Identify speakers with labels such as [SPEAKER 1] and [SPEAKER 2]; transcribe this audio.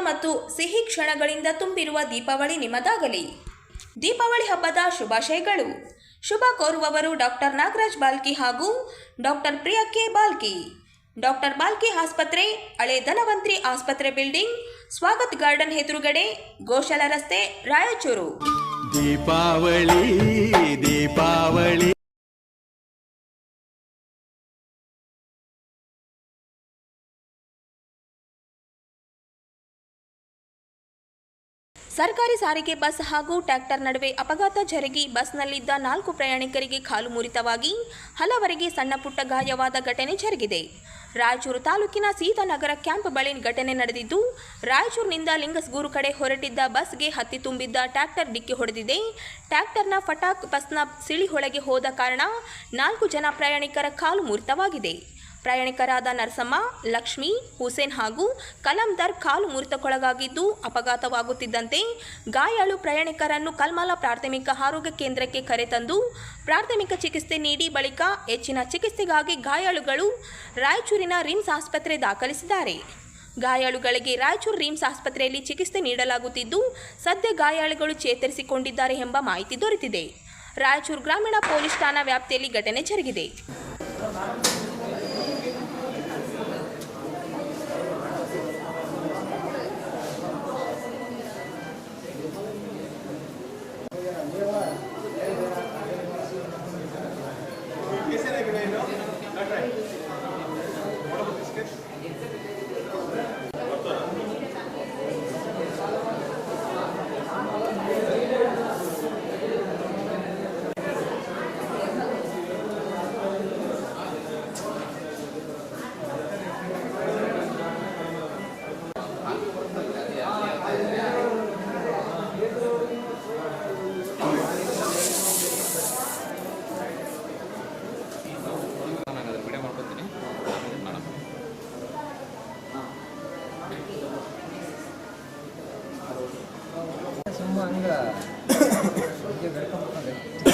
[SPEAKER 1] ಮತ್ತು ಸಿಹಿ ಕ್ಷಣಗಳಿಂದ ತುಂಬಿರುವ ದೀಪಾವಳಿ ನಿಮ್ಮದಾಗಲಿ. ದೀಪಾವಳಿ ಹಬ್ಬದ ಶುಭಾಶಯಗಳು. ಶುಭ ಕೋರುವವರು ಡಾಕ್ಟರ್ ನಾಗರಾಜ್ ಬಾಲ್ಕಿ ಹಾಗೂ doctor Priya K Balki. Doctor Balki ಆಸ್ಪತ್ರೆ, ಹಳೆ ಧನವಂತ್ರಿ ಆಸ್ಪತ್ರೆ ಬಿಲ್ಡಿಂಗ್, ಸ್ವಾಗತ್ ಗಾರ್ಡನ್ ಎದುರುಗಡೆ ಗೋಶಾಲ ರಸ್ತೆ, ರಾಯಚೂರು.
[SPEAKER 2] ದೀಪಾವಳಿ ದೀಪಾವಳಿ
[SPEAKER 1] ಸರ್ಕಾರಿ ಸಾರಿಗೆ ಬಸ್ ಹಾಗೂ ಟ್ರ್ಯಾಕ್ಟರ್ ನಡುವೆ ಅಪಘಾತ ಜರುಗಿ ಬಸ್ನಲ್ಲಿದ್ದ ನಾಲ್ಕು ಪ್ರಯಾಣಿಕರಿಗೆ ಕಾಲು ಮುರಿತವಾಗಿ ಹಲವರಿಗೆ ಸಣ್ಣ ಪುಟ್ಟ ಗಾಯವಾದ ಘಟನೆ ಜರುಗಿದೆ. ರಾಯಚೂರು ತಾಲೂಕಿನ ಸೀತಾನಗರ ಕ್ಯಾಂಪ್ ಬಳಿ ಘಟನೆ ನಡೆದಿದ್ದು, ರಾಯಚೂರಿನಿಂದ ಲಿಂಗಸ್ಗೂರು ಕಡೆ ಹೊರಟಿದ್ದ ಬಸ್ಗೆ ಹತ್ತಿ ತುಂಬಿದ್ದ ಟ್ರ್ಯಾಕ್ಟರ್ ಡಿಕ್ಕಿ ಹೊಡೆದಿದೆ. ಟ್ರ್ಯಾಕ್ಟರ್ನ ಫಟಾಕ್ ಬಸ್ನ ಸಿಳಿಹೊಳಗೆ ಹೋದ ಕಾರಣ ನಾಲ್ಕು ಜನ ಪ್ರಯಾಣಿಕರ ಕಾಲು ಮುರಿತವಾಗಿದೆ. ಪ್ರಯಾಣಿಕರಾದ ನರಸಮ್ಮ, ಲಕ್ಷ್ಮಿ, ಹುಸೇನ್ ಹಾಗೂ ಕಲಂದರ್ ಕಾಲು ಮುರಿತಕ್ಕೊಳಗಾಗಿದ್ದು ಅಪಘಾತವಾಗುತ್ತಿದ್ದಂತೆ ಗಾಯಾಳು ಪ್ರಯಾಣಿಕರನ್ನು ಕಲ್ಮಲ ಪ್ರಾಥಮಿಕ ಆರೋಗ್ಯ ಕೇಂದ್ರಕ್ಕೆ ಕರೆತಂದು ಪ್ರಾಥಮಿಕ ಚಿಕಿತ್ಸೆ ನೀಡಿ ಬಳಿಕ ಹೆಚ್ಚಿನ ಚಿಕಿತ್ಸೆಗಾಗಿ ಗಾಯಾಳುಗಳು ರಾಯಚೂರಿನ ರಿಮ್ಸ್ ಆಸ್ಪತ್ರೆ ದಾಖಲಿಸಿದ್ದಾರೆ. ಗಾಯಾಳುಗಳಿಗೆ ರಾಯಚೂರು ರಿಮ್ಸ್ ಆಸ್ಪತ್ರೆಯಲ್ಲಿ ಚಿಕಿತ್ಸೆ ನೀಡಲಾಗುತ್ತಿದ್ದು, ಸದ್ಯ ಗಾಯಾಳುಗಳು ಚೇತರಿಸಿಕೊಂಡಿದ್ದಾರೆ ಎಂಬ ಮಾಹಿತಿ ದೊರೆತಿದೆ. ರಾಯಚೂರು ಗ್ರಾಮೀಣ ಪೊಲೀಸ್ ಠಾಣಾ ವ್ಯಾಪ್ತಿಯಲ್ಲಿ ಘಟನೆ ಜರುಗಿದೆ.
[SPEAKER 3] 아닌 가. 이게웰컴못한 데.